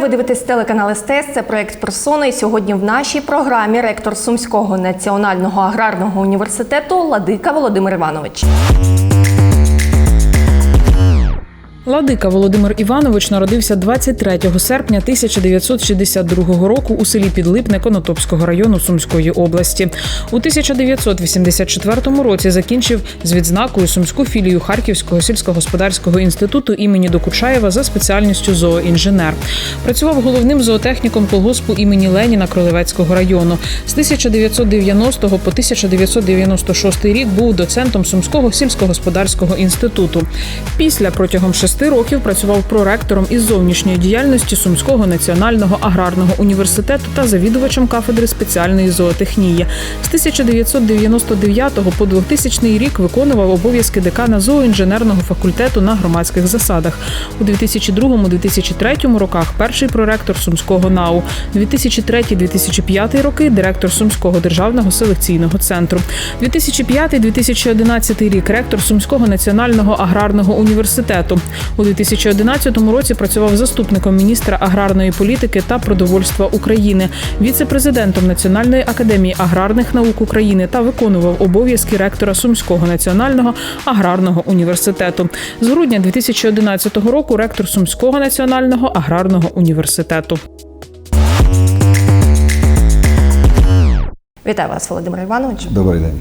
Ви дивитесь телеканал СТС. Це проект Персона. І сьогодні в нашій програмі ректор Сумського національного аграрного університету Ладика Володимир Іванович. Ладика Володимир Іванович народився 23 серпня 1962 року у селі Підлипне Конотопського району Сумської області. У 1984 році закінчив з відзнакою сумську філію Харківського сільськогосподарського інституту імені Докучаєва за спеціальністю зооінженер. Працював головним зоотехніком колгоспу імені Леніна Кролевецького району. З 1990 по 1996 рік був доцентом Сумського сільськогосподарського інституту. Після протягом шести років працював проректором із зовнішньої діяльності Сумського національного аграрного університету та завідувачем кафедри спеціальної зоотехнії. З 1999 по 2000 рік виконував обов'язки декана зооінженерного факультету на громадських засадах. У 2002-2003 роках перший проректор Сумського НАУ, 2003-2005 роки директор Сумського державного селекційного центру, 2005-2011 рік ректор Сумського національного аграрного університету. У 2011 році працював заступником міністра аграрної політики та продовольства України, віце-президентом Національної академії аграрних наук України та виконував обов'язки ректора Сумського національного аграрного університету. З грудня 2011 року ректор Сумського національного аграрного університету. Вітаю вас, Володимир Іванович. Добрий день.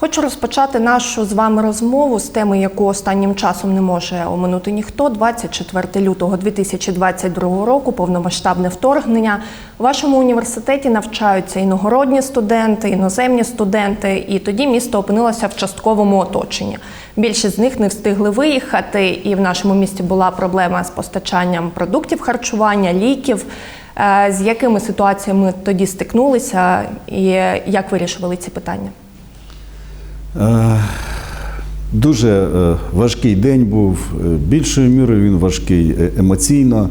Хочу розпочати нашу з вами розмову з теми, яку останнім часом не може оминути ніхто. 24 лютого 2022 року, повномасштабне вторгнення. У вашому університеті навчаються іногородні студенти, іноземні студенти, і тоді місто опинилося в частковому оточенні. Більшість з них не встигли виїхати, і в нашому місті була проблема з постачанням продуктів харчування, ліків. Е, З якими ситуаціями тоді стикнулися, і як вирішували ці питання? Е, Дуже е, важкий день був. Е, Більшою мірою він важкий емоційно,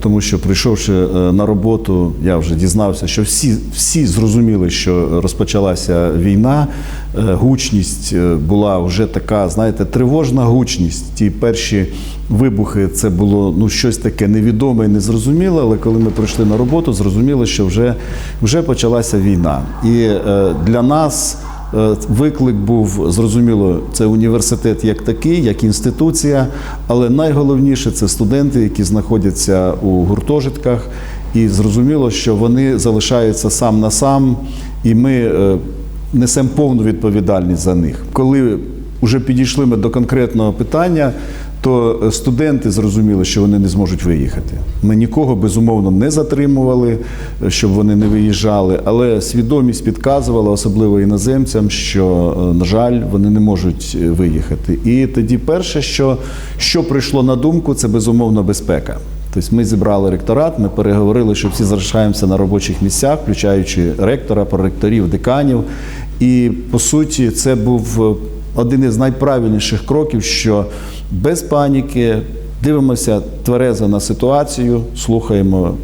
тому що прийшовши на роботу, я вже дізнався, що всі, всі зрозуміли, що розпочалася війна. Гучність була вже така, знаєте, тривожна гучність. Ті перші вибухи це було ну, щось таке невідоме і незрозуміле, але коли ми прийшли на роботу, зрозуміло, що вже, вже почалася війна. І для нас. Е, Виклик був зрозуміло, це університет як такий, як інституція, але найголовніше це студенти, які знаходяться у гуртожитках, і зрозуміло, що вони залишаються сам на сам, і ми е, несемо повну відповідальність за них. Коли вже підійшли ми до конкретного питання, то е, студенти зрозуміли, що вони не зможуть виїхати. Ми нікого безумовно не затримували, е, щоб вони не виїжджали, але свідомість підказувала, особливо іноземцям, що, е, на жаль, вони не можуть виїхати. І тоді перше, що, що прийшло на думку, це безумовно безпека. Тобто ми зібрали ректорат, ми переговорили, що всі залишаємося на робочих місцях, включаючи ректора, проректорів, деканів. І по суті, це був один із найправильніших кроків, що без паніки дивимося тверезо на ситуацію, слухаємо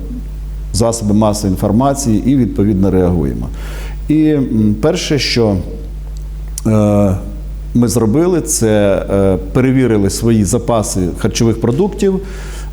засоби масової інформації і відповідно реагуємо. І перше, що е, ми зробили, це е, перевірили свої запаси харчових продуктів.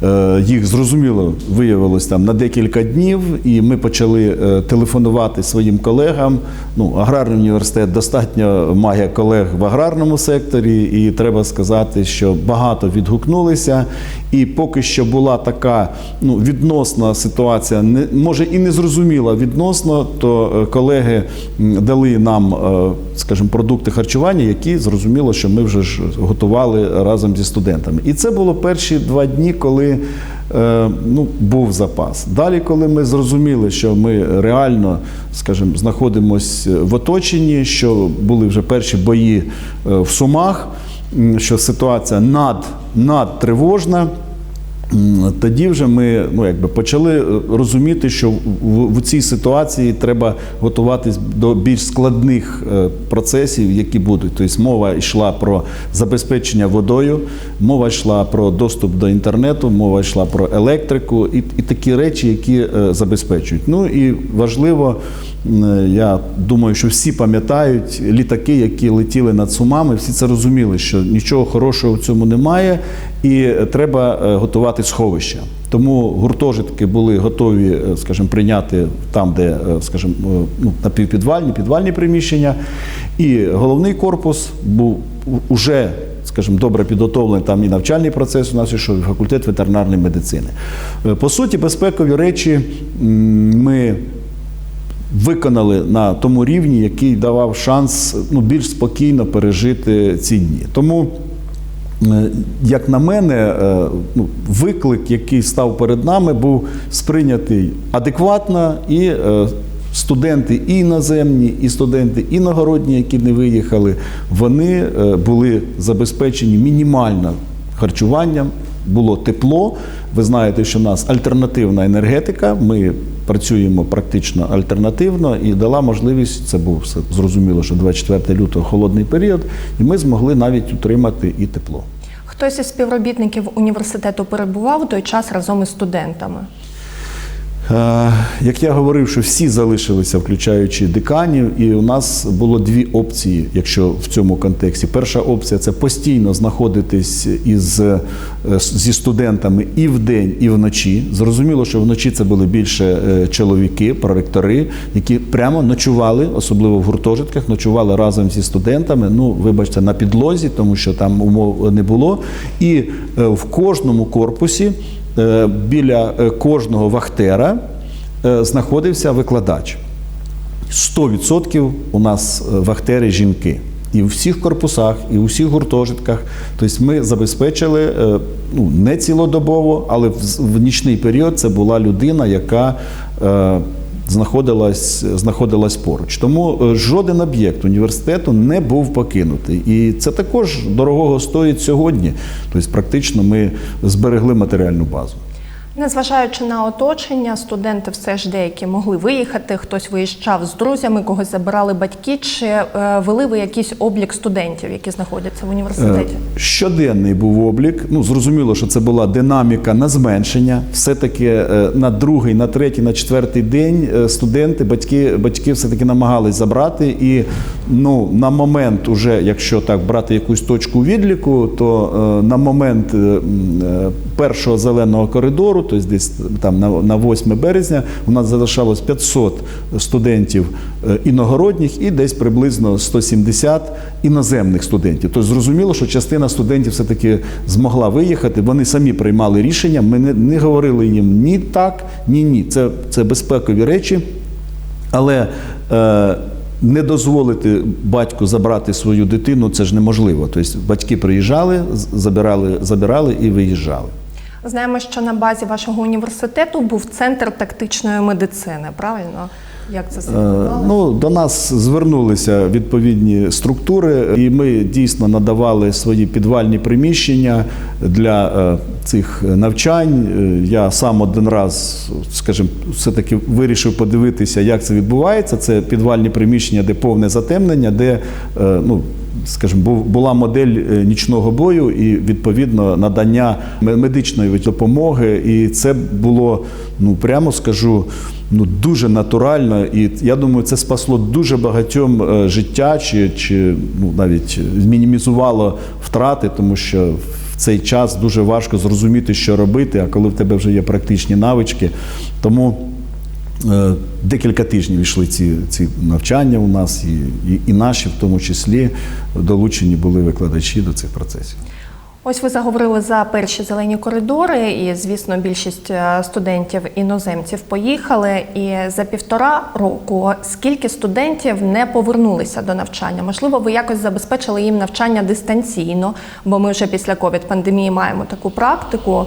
Е, Їх зрозуміло виявилось там на декілька днів, і ми почали е, телефонувати своїм колегам. Ну, аграрний університет достатньо має колег в аграрному секторі, і треба сказати, що багато відгукнулися. І поки що була така ну, відносна ситуація, не може і не зрозуміла відносно, то е, колеги дали нам, скажімо, продукти харчування, які зрозуміло, що ми вже ж готували разом зі студентами. І це було перші два дні, коли е, ну, був запас. Далі, коли ми зрозуміли, що ми реально, скажімо, знаходимося в оточенні, що були вже перші бої е, в Сумах, що ситуація над, надтривожна, Тоді вже ми ну, якби почали е, розуміти, що в, в цій ситуації треба готуватись до більш складних е, процесів, які будуть. Тобто мова йшла про забезпечення водою, мова йшла про доступ до інтернету, мова йшла про електрику і, і такі речі, які е, забезпечують. Ну і важливо М, Я думаю, що всі пам'ятають літаки, які летіли над Сумами. Всі це розуміли, що нічого хорошого в цьому немає, і треба е, готувати сховища. Тому гуртожитки були готові, е, скажімо, прийняти там, де, е, скажімо, е, ну, напівпідвальні, підвальні приміщення. І головний корпус був уже, скажімо, добре підготовлений. Там і навчальний процес у нас ішов, і факультет ветеринарної медицини. По суті, безпекові речі ми виконали на тому рівні, який давав шанс ну, більш спокійно пережити ці дні. Тому, як на мене, е, ну, виклик, який став перед нами, був сприйнятий адекватно і. е, Студенти і іноземні, і студенти іногородні, які не виїхали, вони е, були забезпечені мінімально харчуванням, було тепло. Ви знаєте, що в нас альтернативна енергетика. Ми працюємо практично альтернативно і дала можливість. Це був все зрозуміло, що 24 лютого холодний період, і ми змогли навіть утримати і тепло. Хтось із співробітників університету перебував в той час разом із студентами. Е, Як я говорив, що всі залишилися, включаючи деканів, і у нас було дві опції, якщо в цьому контексті. Перша опція це постійно знаходитись із, е, зі студентами і вдень, і вночі. Зрозуміло, що вночі це були більше е, чоловіки, проректори, які прямо ночували, особливо в гуртожитках, ночували разом зі студентами. Ну, вибачте, на підлозі, тому що там умов не було. І в кожному корпусі. Е, біля е, кожного вахтера е, знаходився викладач. 100% у нас вахтери жінки. І у всіх корпусах, і у всіх гуртожитках. Тобто ми забезпечили ну, не цілодобово, але в, нічний період це була людина, яка знаходилась, знаходилась поруч. Тому е, жоден об'єкт університету не був покинутий. І це також дорогого стоїть сьогодні. Тобто, практично ми зберегли матеріальну базу. Незважаючи на оточення, студенти все ж деякі могли виїхати, хтось виїжджав з друзями, когось забирали батьки. Чи е, вели ви якийсь облік студентів, які знаходяться в університеті? Е, Щоденний був облік. Ну зрозуміло, що це була динаміка на зменшення. Все-таки е, на другий, на третій, на четвертий день студенти, батьки, батьки все-таки намагались забрати. І ну, на момент, уже, якщо так брати якусь точку відліку, то на момент першого зеленого коридору, тобто десь там на, на 8 березня, у нас залишалось 500 студентів е, іногородніх і десь приблизно 170 іноземних студентів. Тобто зрозуміло, що частина студентів все-таки змогла виїхати. Вони самі приймали рішення. Ми не, не говорили їм ні так, ні ні. Це, це безпекові речі. Але е, не дозволити батьку забрати свою дитину це ж неможливо. Тобто батьки приїжджали, забирали, забирали і виїжджали. Знаємо, що на базі вашого університету був центр тактичної медицини. Правильно? Як це Е. Ну, до нас звернулися відповідні структури, і ми дійсно надавали свої підвальні приміщення для е, цих навчань. Е, Я сам один раз, скажімо, все-таки вирішив подивитися, як це відбувається. Це підвальні приміщення, де повне затемнення, де ну, скажімо, була модель е, нічного бою і відповідно надання медичної допомоги. І це було, ну прямо скажу, ну дуже натурально. І я думаю, це спасло дуже багатьом е, життя, чи, чи ну, навіть мінімізувало втрати, тому що в цей час дуже важко зрозуміти, що робити. А коли в тебе вже є практичні навички, тому. Е, Декілька тижнів йшли ці, ці навчання у нас, і, і, і наші, в тому числі, долучені були викладачі до цих процесів. Ось ви заговорили за перші зелені коридори, і звісно, більшість е, студентів іноземців поїхали. І за півтора року скільки студентів не повернулися до навчання? Можливо, ви якось забезпечили їм навчання дистанційно, бо ми вже після ковід пандемії маємо таку практику.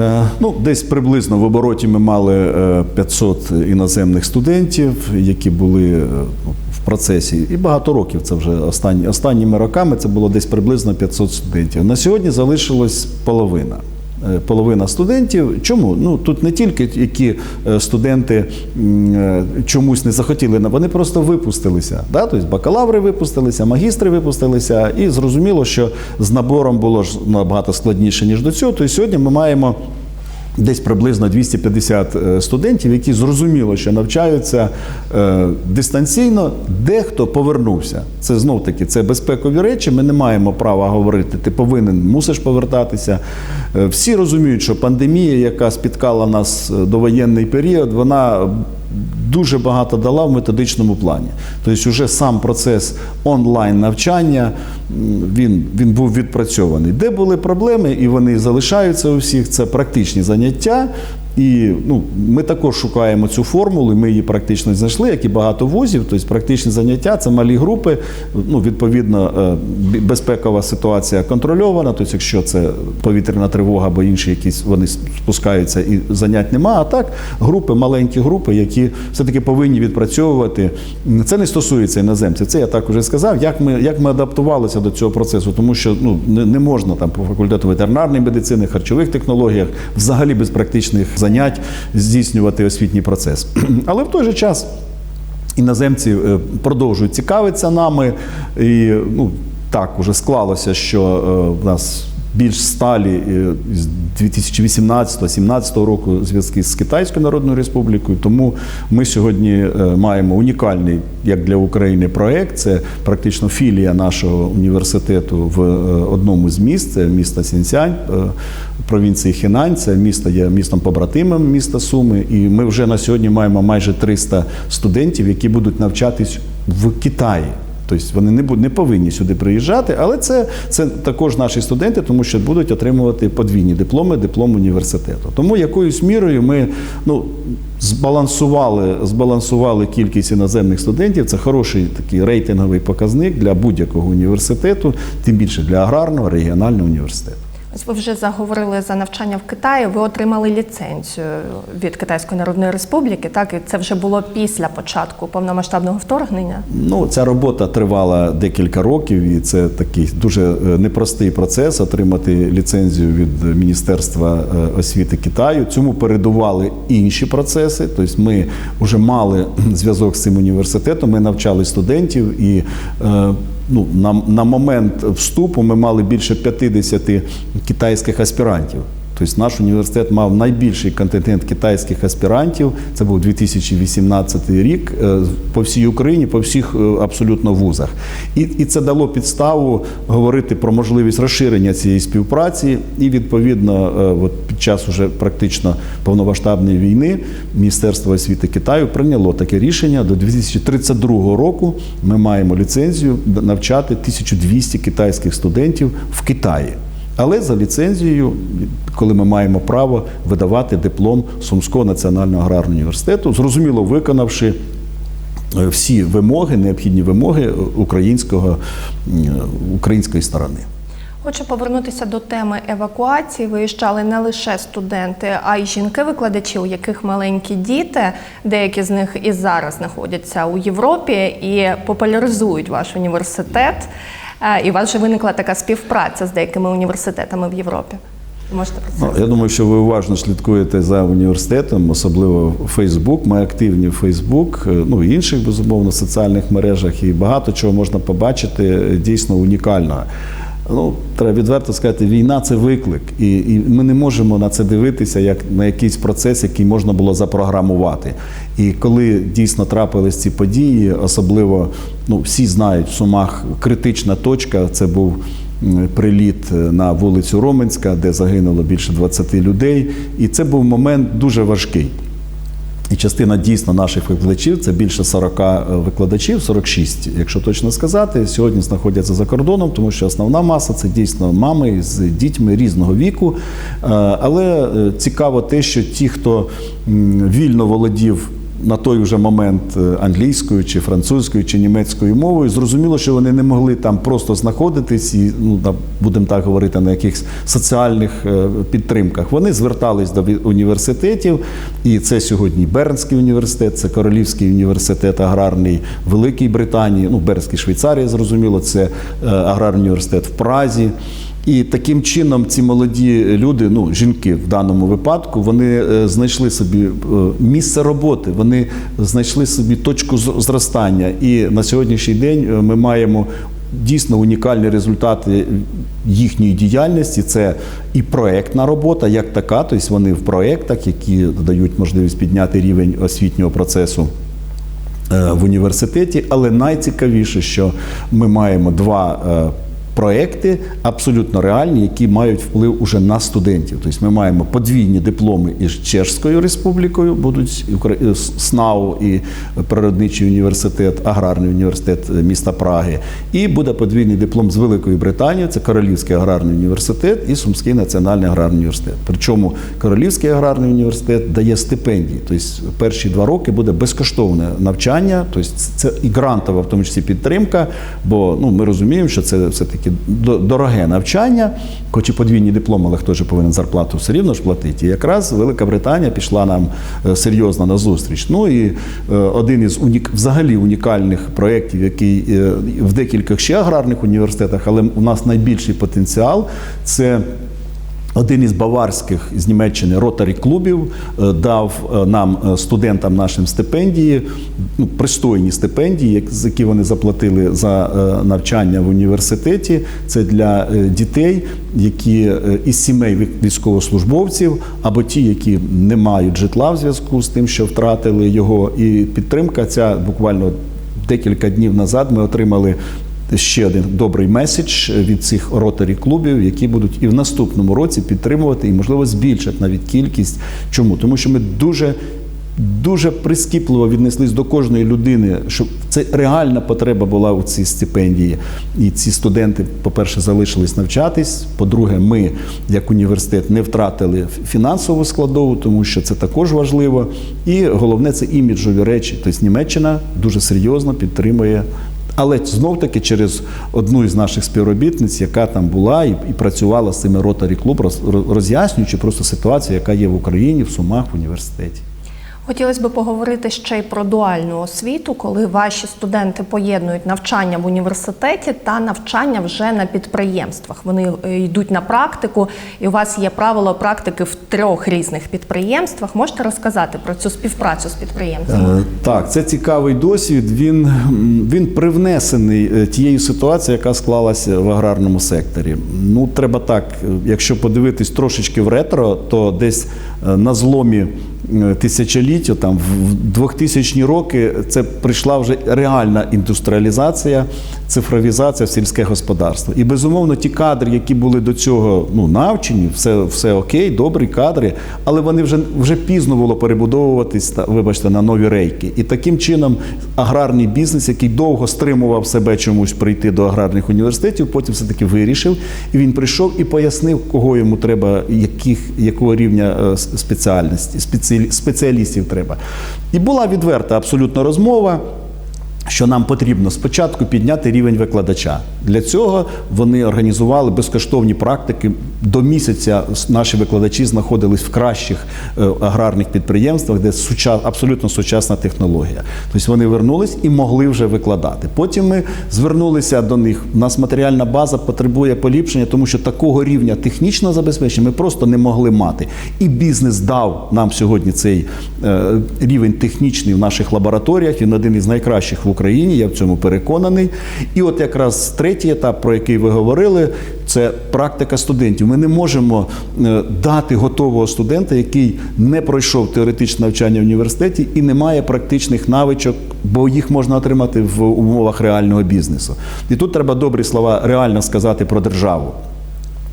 Е, Ну, десь приблизно в обороті ми мали е, 500 іноземних студентів, які були е, в процесі, і багато років це вже останні, останніми роками це було десь приблизно 500 студентів. На сьогодні залишилось половина. Е, Половина студентів. Чому? Ну тут не тільки які е, студенти е, чомусь не захотіли, вони просто випустилися. Да? Тобто бакалаври випустилися, магістри випустилися, і зрозуміло, що з набором було ж набагато складніше ніж до цього. Тобто сьогодні ми маємо Десь приблизно 250 е, студентів, які зрозуміло, що навчаються е, дистанційно, дехто повернувся. Це знов таки це безпекові речі. Ми не маємо права говорити, ти повинен, мусиш повертатися. Е, всі розуміють, що пандемія, яка спіткала нас довоєнний період, вона дуже багато дала в методичному плані. Тобто, вже сам процес онлайн навчання він, він був відпрацьований. Де були проблеми, і вони залишаються у всіх, це практичні заняття. І ну, ми також шукаємо цю формулу, ми її практично знайшли, як і багато вузів. Тобто практичні заняття це малі групи. Ну, відповідно, е, безпекова ситуація контрольована. Тобто, якщо це повітряна тривога або інші якісь вони спускаються і занять нема. А так, групи, маленькі групи, які все-таки повинні відпрацьовувати. Це не стосується іноземців. Це я так уже сказав. Як ми, як ми адаптувалися до цього процесу, тому що ну, не, не можна там по факультету ветеринарної медицини, харчових технологіях, взагалі без практичних занять здійснювати освітній процес. Але в той же час іноземці е, продовжують цікавитися нами. І ну, так уже склалося, що е, в нас більш сталі е, з 2018-2017 року зв'язки з Китайською Народною Республікою. Тому ми сьогодні е, маємо унікальний як для України проект. Це практично філія нашого університету в е, одному з міст, це місто Сінцянь, провінції Хінань. Це місто є містом побратимом міста Суми. І ми вже на сьогодні маємо майже 300 студентів, які будуть навчатись в Китаї. Тобто вони не не повинні сюди приїжджати, але це, це також наші студенти, тому що будуть отримувати подвійні дипломи, диплом університету. Тому якоюсь мірою ми ну, збалансували, збалансували кількість іноземних студентів. Це хороший такий рейтинговий показник для будь-якого університету, тим більше для аграрного регіонального університету. Ви вже заговорили за навчання в Китаї. Ви отримали ліцензію від Китайської Народної Республіки. Так, і це вже було після початку повномасштабного вторгнення. Ну, ця робота тривала декілька років, і це такий дуже е, непростий процес отримати ліцензію від Міністерства е, освіти Китаю. Цьому передували інші процеси. Тобто, ми вже мали зв'язок з цим університетом. Ми навчали студентів і. Ну, на, на момент вступу ми мали більше 50 китайських аспірантів. Тобто наш університет мав найбільший контингент китайських аспірантів. Це був 2018 рік е, по всій Україні, по всіх е, абсолютно вузах. І, і це дало підставу говорити про можливість розширення цієї співпраці. І відповідно, е, от під час уже практично повномасштабної війни Міністерство освіти Китаю прийняло таке рішення. До 2032 року ми маємо ліцензію навчати 1200 китайських студентів в Китаї. Але за ліцензією, коли ми маємо право видавати диплом Сумського національного аграрного університету, зрозуміло виконавши е, всі вимоги, необхідні вимоги українського, української сторони. Хочу повернутися до теми евакуації. Виїжджали не лише студенти, а й жінки-викладачі, у яких маленькі діти. Деякі з них і зараз знаходяться у Європі і популяризують ваш університет. І у вас вже виникла така співпраця з деякими університетами в Європі. Можете про це? Ну, я думаю, що ви уважно слідкуєте за університетом, особливо Фейсбук. Ми активні в Фейсбук, ну і інших безумовно соціальних мережах, і багато чого можна побачити е, дійсно унікального. Ну, треба відверто сказати, війна це виклик, і, і ми не можемо на це дивитися як на якийсь процес, який можна було запрограмувати. І коли дійсно трапились ці події, особливо ну всі знають в Сумах критична точка. Це був приліт на вулицю Роменська, де загинуло більше 20 людей. І це був момент дуже важкий. І частина дійсно наших викладачів, це більше 40 викладачів, 46, якщо точно сказати, сьогодні знаходяться за кордоном, тому що основна маса це дійсно мами з дітьми різного віку. Е, Але е, цікаво те, що ті, хто вільно володів на той вже момент е, англійською, чи французькою, чи німецькою мовою, зрозуміло, що вони не могли там просто знаходитись і, ну, на- будемо так говорити, на якихось соціальних е, підтримках. Вони звертались до університетів, і це сьогодні Бернський університет, це Королівський університет аграрний Великій Британії, ну Бернський Швейцарія, зрозуміло, це е, аграрний університет в Празі. І таким чином ці молоді люди, ну жінки в даному випадку, вони е, знайшли собі е, місце роботи, вони знайшли собі точку зростання. І на сьогоднішній день е, ми маємо дійсно унікальні результати їхньої діяльності. Це і проектна робота, як така, тобто вони в проектах, які дають можливість підняти рівень освітнього процесу. В університеті, але найцікавіше, що ми маємо два проекти абсолютно реальні, які мають вплив уже на студентів. Тобто ми маємо подвійні дипломи із Чешською республікою, будуть СНАУ і Природничий університет, аграрний університет е, міста Праги. І буде подвійний диплом з Великої Британії, це Королівський аграрний університет і Сумський національний аграрний університет. Причому Королівський аграрний університет дає стипендії. Тобто перші два роки буде безкоштовне навчання, тобто це і грантова, в тому числі підтримка, бо ну, ми розуміємо, що це все-таки до- дороге навчання, хоч і подвійні дипломи, але хто ж повинен зарплату все рівно ж платити. І якраз Велика Британія пішла нам е, серйозно на зустріч. Ну і е, один із унік... взагалі унікальних проєктів, який е, в декількох ще аграрних університетах, але у нас найбільший потенціал це. Один із баварських з Німеччини ротарі клубів е, дав е, нам е, студентам нашим стипендії, ну, пристойні стипендії, з які вони заплатили за навчання в університеті. Це для дітей, які із сімей військовослужбовців, або ті, які не мають житла в зв'язку з тим, що втратили його. І підтримка ця буквально декілька днів назад ми отримали ще один добрий меседж від цих ротарі клубів, які будуть і в наступному році підтримувати і, можливо, збільшать навіть кількість. Чому? Тому що ми дуже. Дуже прискіпливо віднеслись до кожної людини, щоб це реальна потреба була у цій стипендії. І ці студенти, по-перше, залишились навчатись. По-друге, ми, як університет, не втратили фінансову складову, тому що це також важливо. І головне це іміджові речі. Тобто Німеччина дуже серйозно підтримує але знов таки через одну із наших співробітниць, яка там була і, і працювала з цими ротарі клуб, роз, роз'яснюючи просто ситуацію, яка є в Україні, в Сумах, в університеті. Хотілося б поговорити ще й про дуальну освіту, коли ваші студенти поєднують навчання в університеті та навчання вже на підприємствах. Вони е, йдуть на практику, і у вас є правило практики в трьох різних підприємствах. Можете розказати про цю співпрацю з підприємцями? Е, Так, це цікавий досвід. Він, він привнесений е, тією ситуацією, яка склалася в аграрному секторі. Ну, треба так, якщо подивитись трошечки в ретро, то десь на зломі е, тисячоліття, там в 2000-ні роки, це прийшла вже реальна індустріалізація, цифровізація в сільське господарство. І безумовно, ті кадри, які були до цього ну, навчені, все, все окей, добрі кадри, але вони вже, вже пізно було перебудовуватись, вибачте, на нові рейки. І таким чином аграрний бізнес, який довго стримував себе чомусь прийти до аграрних університетів, потім все-таки вирішив. І він прийшов і пояснив, кого йому треба, яких, якого рівня е, спеціальності, спеціалістів треба. І була відверта абсолютно розмова що нам потрібно спочатку підняти рівень викладача. Для цього вони організували безкоштовні практики. До місяця наші викладачі знаходились в кращих е, аграрних підприємствах, де суча, абсолютно сучасна технологія. Тобто вони вернулись і могли вже викладати. Потім ми звернулися до них. У нас матеріальна база потребує поліпшення, тому що такого рівня технічного забезпечення ми просто не могли мати. І бізнес дав нам сьогодні цей е, рівень технічний в наших лабораторіях. Він один із найкращих в я в цьому переконаний. І от якраз третій етап, про який ви говорили, це практика студентів. Ми не можемо е, дати готового студента, який не пройшов теоретичне навчання в університеті і не має практичних навичок, бо їх можна отримати в умовах реального бізнесу. І тут треба добрі слова реально сказати про державу.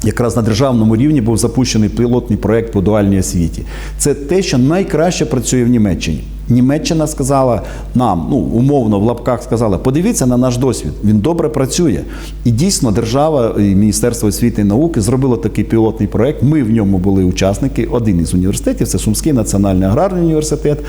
Якраз на державному рівні був запущений пілотний проект по дуальній освіті. Це те, що найкраще працює в Німеччині. Німеччина сказала нам, ну умовно в лапках сказала, подивіться на наш досвід, він добре працює. І дійсно держава і Міністерство освіти і науки зробило такий пілотний проект. Ми в ньому були учасники. Один із університетів це Сумський національний аграрний університет.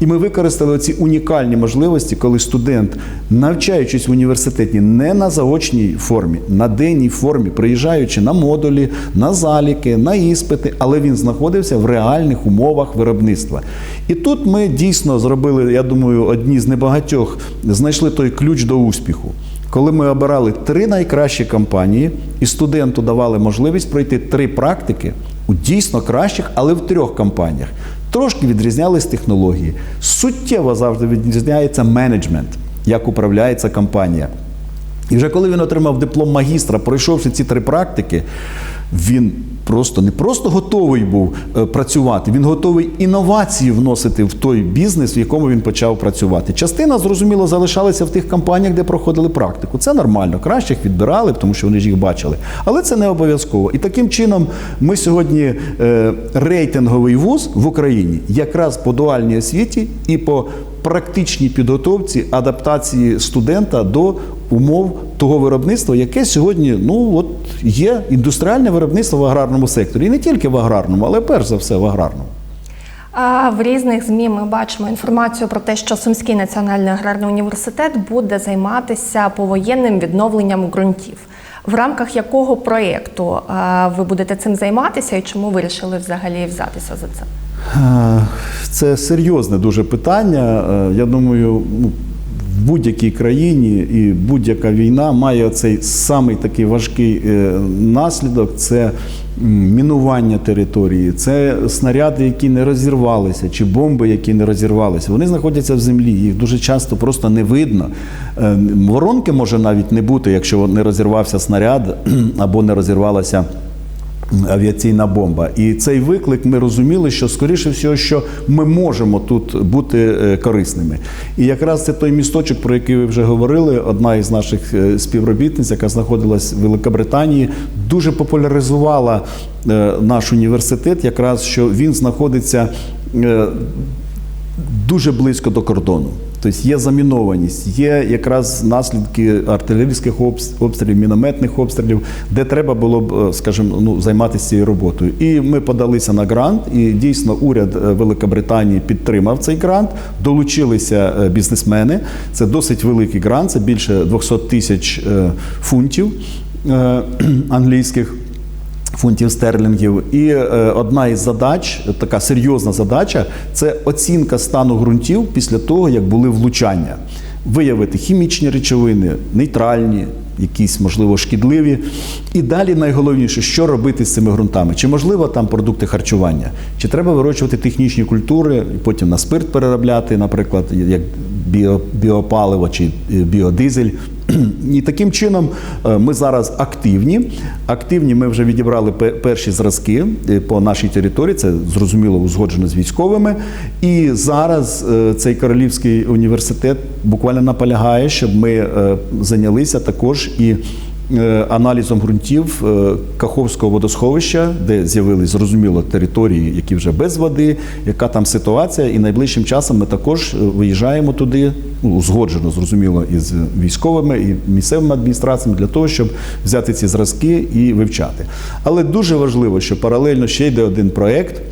І ми використали оці унікальні можливості, коли студент, навчаючись в університеті не на заочній формі, на денній формі, приїжджаючи на модулі, на заліки, на іспити, але він знаходився в реальних умовах виробництва. І тут ми дійсно зробили, я думаю, одні з небагатьох знайшли той ключ до успіху. Коли ми обирали три найкращі компанії, і студенту давали можливість пройти три практики у дійсно кращих, але в трьох компаніях. Трошки відрізнялись технології. Суттєво завжди відрізняється менеджмент, як управляється компанія. І вже коли він отримав диплом магістра, пройшовши ці три практики, він просто не просто готовий був е, працювати, він готовий інновації вносити в той бізнес, в якому він почав працювати. Частина, зрозуміло, залишалася в тих компаніях, де проходили практику. Це нормально, кращих відбирали, тому що вони ж їх бачили. Але це не обов'язково. І таким чином ми сьогодні е, рейтинговий вуз в Україні якраз по дуальній освіті і по практичній підготовці адаптації студента до умов того виробництва, яке сьогодні ну от є індустріальне виробництво в аграрному секторі, і не тільки в аграрному, але перш за все в аграрному. А в різних ЗМІ ми бачимо інформацію про те, що Сумський національний аграрний університет буде займатися повоєнним відновленням ґрунтів. В рамках якого проєкту ви будете цим займатися і чому вирішили взагалі взятися за це? Е, Це серйозне дуже питання. Е, Я думаю, ну, в будь-якій країні і будь-яка війна має цей самий такий важкий е, наслідок це мінування території, це снаряди, які не розірвалися, чи бомби, які не розірвалися. Вони знаходяться в землі, їх дуже часто просто не видно. Е, Воронки може навіть не бути, якщо не розірвався снаряд або не розірвалася авіаційна бомба. І цей виклик ми розуміли, що скоріше всього, що ми можемо тут бути е, корисними. І якраз це той місточок, про який ви вже говорили. Одна із наших е, співробітниць, яка знаходилась в Великобританії, дуже популяризувала е, наш університет, якраз що він знаходиться. дуже близько до кордону. Тобто є замінованість, є якраз наслідки артилерійських обс- обстрілів, мінометних обстрілів, де треба було б, е, скажімо, ну, займатися цією роботою. І ми подалися на грант, і дійсно уряд е, Великобританії підтримав цей грант, долучилися е, бізнесмени. Це досить великий грант, це більше 200 тисяч фунтів англійських фунтів стерлінгів. І е, одна із задач, така серйозна задача, це оцінка стану ґрунтів після того, як були влучання. Виявити хімічні речовини, нейтральні, якісь, можливо, шкідливі. І далі найголовніше, що робити з цими ґрунтами. Чи можливо там продукти харчування, чи треба вирощувати технічні культури, і потім на спирт переробляти, наприклад, як біопаливо чи е, біодизель. І таким чином е, ми зараз активні. Активні ми вже відібрали перші зразки е, по нашій території. Це зрозуміло узгоджено з військовими. І зараз е, цей Королівський університет буквально наполягає, щоб ми зайнялися також і. Е, Аналізом ґрунтів е, Каховського водосховища, де з'явились зрозуміло території, які вже без води, яка там ситуація, і найближчим часом ми також е, виїжджаємо туди, ну, узгоджено, зрозуміло, із військовими і місцевими адміністраціями для того, щоб взяти ці зразки і вивчати. Але дуже важливо, що паралельно ще йде один проєкт,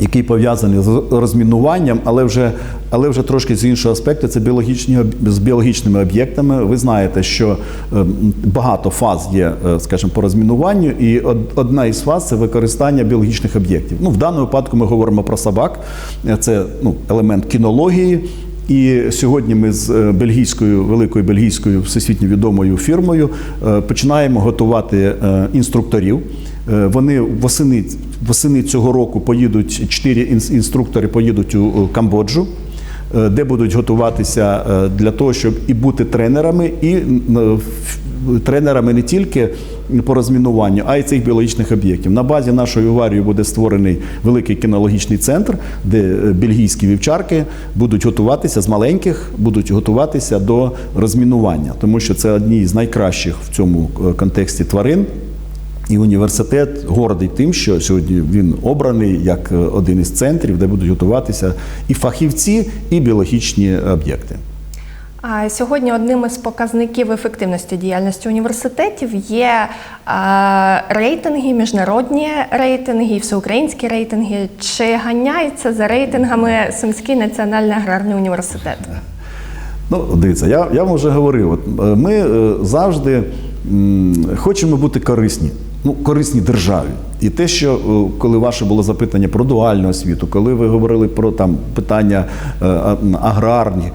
який пов'язаний з розмінуванням, але вже, але вже трошки з іншого аспекту, це біологічні з біологічними об'єктами. Ви знаєте, що е, багато фаз є, е, скажімо, по розмінуванню, і од- одна із фаз це використання біологічних об'єктів. Ну, в даному випадку ми говоримо про собак, Е, це ну, елемент кінології. І сьогодні ми з бельгійською великою бельгійською всесвітньо відомою фірмою починаємо готувати інструкторів. Е, Вони восени, восени цього року поїдуть чотири інс- інструктори поїдуть у Камбоджу, е, де будуть готуватися е, для того, щоб і бути тренерами, і тренерами не тільки по розмінуванню, а й цих біологічних об'єктів. На базі нашої уварії буде створений великий кінологічний центр, де бельгійські вівчарки будуть готуватися з маленьких, будуть готуватися до розмінування, тому що це одні з найкращих в цьому контексті тварин. І університет гордий тим, що сьогодні він обраний як е, один із центрів, де будуть готуватися і фахівці, і біологічні об'єкти. А Сьогодні одним із показників ефективності діяльності університетів є рейтинги, міжнародні рейтинги, всеукраїнські рейтинги. Чи ганяється за рейтингами Сумський національний аграрний університет? Ну, дивіться, я, я вам вже говорив. От, е, ми е, завжди хочемо бути корисні, ну, корисні державі. І те, що е, коли ваше було запитання про дуальну освіту, коли ви говорили про там питання е, аграрні.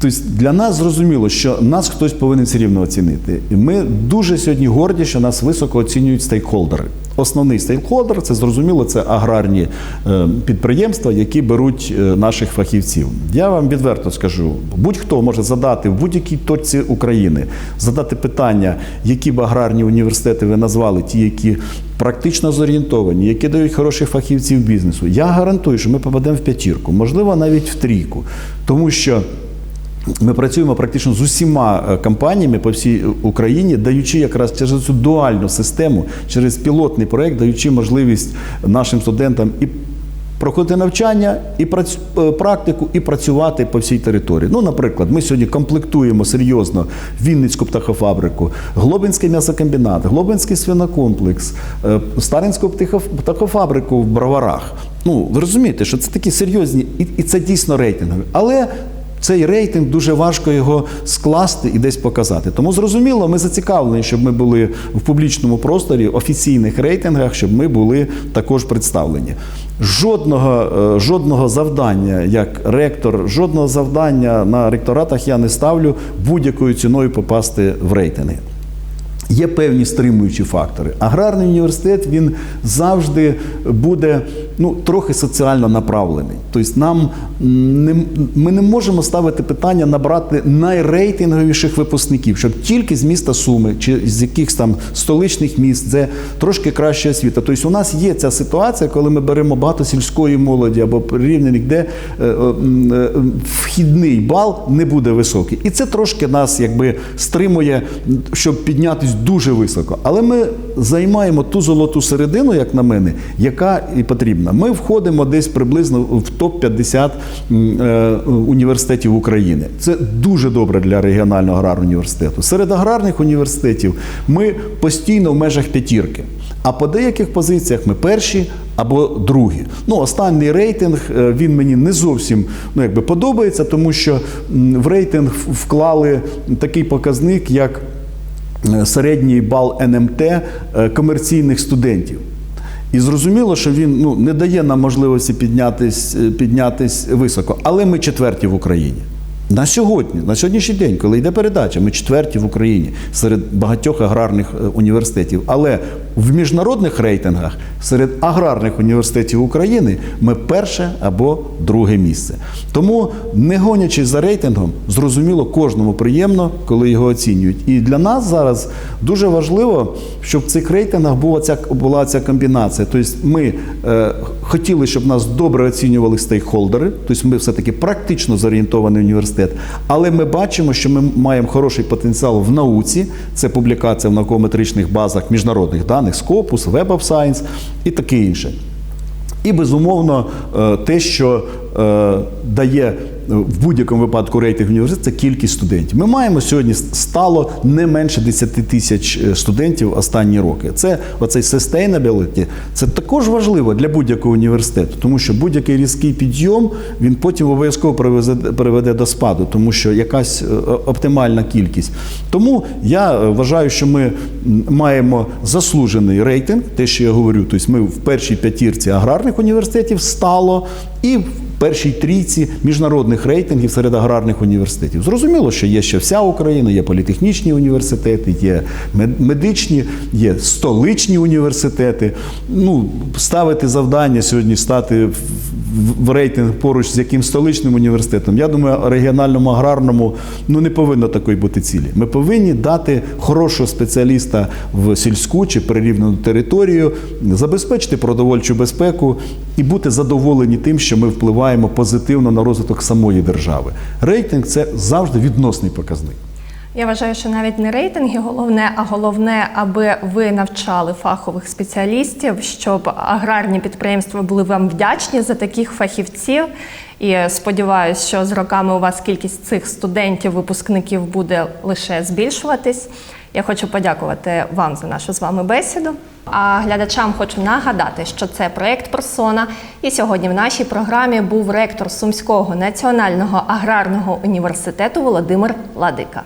Тобто для нас зрозуміло, що нас хтось повинен все рівно оцінити. І ми дуже сьогодні горді, що нас високо оцінюють стейкхолдери. Основний стейкхолдер це зрозуміло, це аграрні е, підприємства, які беруть е, наших фахівців. Я вам відверто скажу: будь-хто може задати в будь-якій точці України, задати питання, які б аграрні університети ви назвали, ті, які практично зорієнтовані, які дають хороших фахівців бізнесу. Я гарантую, що ми попадемо в п'ятірку, можливо, навіть в трійку, тому що. Ми працюємо практично з усіма е, компаніями по всій Україні, даючи якраз через цю дуальну систему, через пілотний проект, даючи можливість нашим студентам і проходити навчання, і праць- е, практику, і працювати по всій території. Ну, наприклад, ми сьогодні комплектуємо серйозно Вінницьку птахофабрику, Глобинський м'ясокомбінат, Глобинський свинокомплекс, е, Старинську птахоф- птахофабрику в Броварах. Ну, ви розумієте, що це такі серйозні, і це дійсно рейтингові. Але цей рейтинг дуже важко його скласти і десь показати. Тому зрозуміло, ми зацікавлені, щоб ми були в публічному просторі, офіційних рейтингах, щоб ми були також представлені. Жодного, е, жодного завдання як ректор, жодного завдання на ректоратах я не ставлю будь-якою ціною попасти в рейтинги. Є певні стримуючі фактори. Аграрний університет він завжди буде ну, трохи соціально направлений. Тобто нам не, ми не можемо ставити питання набрати найрейтинговіших випускників, щоб тільки з міста Суми чи з якихось там столичних міст, де трошки краща освіта. Тобто у нас є ця ситуація, коли ми беремо багато сільської молоді або порівняних, де е, е, е, вхідний бал не буде високий. І це трошки нас якби стримує, щоб піднятись дуже високо. Але ми займаємо ту золоту середину, як на мене, яка і потрібна. Ми входимо десь приблизно в топ-50 е, університетів України. Це дуже добре для регіонального аграрного університету. Серед аграрних університетів ми постійно в межах п'ятірки. А по деяких позиціях ми перші або другі. Ну, останній рейтинг е, він мені не зовсім ну, якби подобається, тому що в рейтинг вклали такий показник, як середній бал НМТ е, комерційних студентів. І зрозуміло, що він ну, не дає нам можливості піднятись, е, піднятись високо. Але ми четверті в Україні. На сьогодні, на сьогоднішній день, коли йде передача, ми четверті в Україні серед багатьох аграрних е, університетів. Але в міжнародних рейтингах серед аграрних університетів України ми перше або друге місце. Тому, не гонячись за рейтингом, зрозуміло, кожному приємно, коли його оцінюють. І для нас зараз дуже важливо, щоб в цих рейтингах була ця, була ця комбінація. Тобто ми е, хотіли, щоб нас добре оцінювали стейкхолдери, тобто ми все-таки практично зорієнтований університет, але ми бачимо, що ми маємо хороший потенціал в науці, це публікація в науково-метричних базах міжнародних даних, Scopus, Web of Science і таке інше. І безумовно, е, те, що дає е, в будь-якому випадку рейтинг університету, це кількість студентів. Ми маємо сьогодні стало не менше 10 тисяч е, студентів останні роки. Це оцей sustainability, це також важливо для будь-якого університету, тому що будь-який різкий підйом він потім обов'язково приведе до спаду, тому що якась е, оптимальна кількість. Тому я е, вважаю, що ми маємо заслужений рейтинг, те, що я говорю, тобто ми в першій п'ятірці аграрних університетів стало і першій трійці міжнародних рейтингів серед аграрних університетів. Зрозуміло, що є ще вся Україна, є політехнічні університети, є мед- медичні, є столичні університети. Ну, ставити завдання сьогодні стати в- рейтинг поруч з яким столичним університетом. Я думаю, регіональному аграрному ну не повинно такої бути цілі. Ми повинні дати хорошого спеціаліста в сільську чи прирівняну територію, забезпечити продовольчу безпеку і бути задоволені тим, що ми впливаємо позитивно на розвиток самої держави. Рейтинг це завжди відносний показник. Я вважаю, що навіть не рейтинги головне, а головне, аби ви навчали фахових спеціалістів, щоб аграрні підприємства були вам вдячні за таких фахівців. І сподіваюся, що з роками у вас кількість цих студентів, випускників буде лише збільшуватись. Я хочу подякувати вам за нашу з вами бесіду. А глядачам хочу нагадати, що це проект Персона. І сьогодні в нашій програмі був ректор Сумського національного аграрного університету Володимир Ладика.